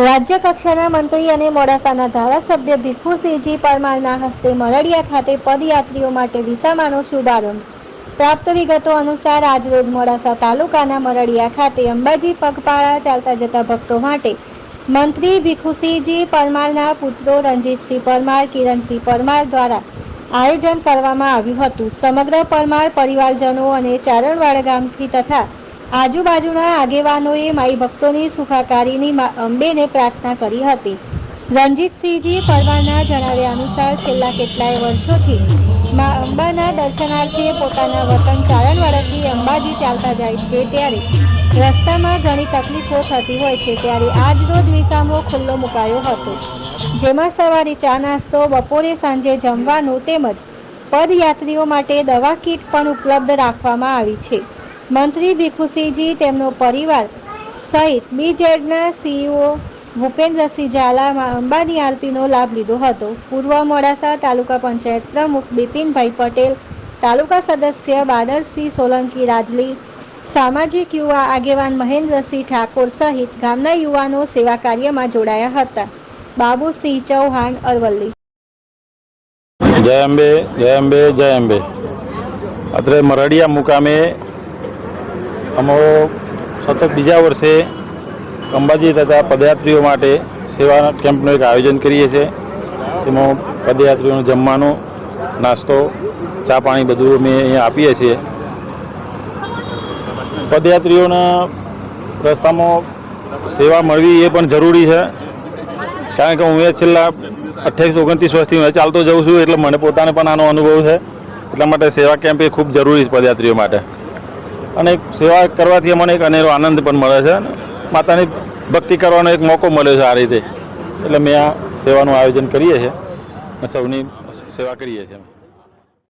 રાજ્ય કક્ષાના મંત્રી અને મોડાસાના ધારાસભ્ય ભીખુસિંહજી પરમારના હસ્તે મરડિયા ખાતે પદયાત્રીઓ માટે વિસામાનો શુભારંભ. પ્રાપ્ત વિગતો અનુસાર આજરોજ મોડાસા તાલુકાના મરડિયા ખાતે અંબાજી પગપાળા ચાલતા જતા ભક્તો માટે મંત્રી ભીખુસિંહજી પરમારના પુત્રો રણજીતસિંહ પરમાર, કિરણસિંહ પરમાર દ્વારા આયોજન કરવામાં આવ્યું હતું. સમગ્ર પરમાર પરિવારજનો અને ચારણવાડા ગામથી તથા આજુબાજુના આગેવાનોએ માઈ ભક્તોની સુખાકારીની અંબેને પ્રાર્થના કરી હતી. રણજીતસિંહજી પરવાના જણાવ્યા અનુસાર છેલ્લા કેટલાય વર્ષોથી મા અંબાના દર્શનાર્થે પોતાના વતન ચારણવાડાથી અંબાજી ચાલતા જાય છે ત્યારે રસ્તામાં ઘણી તકલીફો થતી હોય છે ત્યારે આજ રોજ વિસામો ખુલ્લો મુકાયો હતો. જેમાં સવારે ચા નાસ્તો, બપોરે સાંજે જમવાનું તેમજ પદયાત્રીઓ માટે દવા કીટ પણ ઉપલબ્ધ રાખવામાં આવી છે. મંત્રી ભીખુસિંહજી, તેમનો પરિવાર સહિત બીજેડના સીઈઓ ભૂપેન્દ્રસિંહ ઝાલામાં અંબાની આરતીનો લાભ લીધો હતો. પૂર્વ મોડાસા તાલુકા પંચાયત પ્રમુખ બિપિનભાઈ પટેલ, તાલુકા સદસ્ય બાદરસિંહ સોલંકી રાજલી, સામાજિક યુવા આગેવાન મહેન્દ્રસિંહ ઠાકોર સહિત ગામના યુવાનો સેવા કાર્યમાં જોડાયા હતા. બાબુસિંહ ચૌહાણ, અરવલ્લી. જય અંબે જય અંબે જય અંબે. અત્રે મરડિયા મુકામે અમો સતત બીજા વર્ષે અંબાજી તથા પદયાત્રીઓ માટે સેવા કેમ્પનું એક આયોજન કરીએ છીએ. તેમાં પદયાત્રીઓનું જમવાનું, નાસ્તો, ચા પાણી બધું અમે અહીંયા આપીએ છીએ. પદયાત્રીઓના રસ્તામાં સેવા મળવી એ પણ જરૂરી છે. કારણ કે હું એ છેલ્લા અઠ્યાવીસ, ઓગણત્રીસ વર્ષથી હું ચાલતો જઉં છું, એટલે મને પોતાને પણ આનો અનુભવ છે. એટલા માટે સેવા કેમ્પ એ ખૂબ જરૂરી છે પદયાત્રીઓ માટે. અને સેવા કરવાથી મને એક અનેરો આનંદ પણ મળે છે અને માતાની ભક્તિ કરવાનો એક મોકો મળ્યો છે આ રીતે. એટલે મેં આ સેવાનું આયોજન કરીએ છીએ અને સૌની સેવા કરીએ છીએ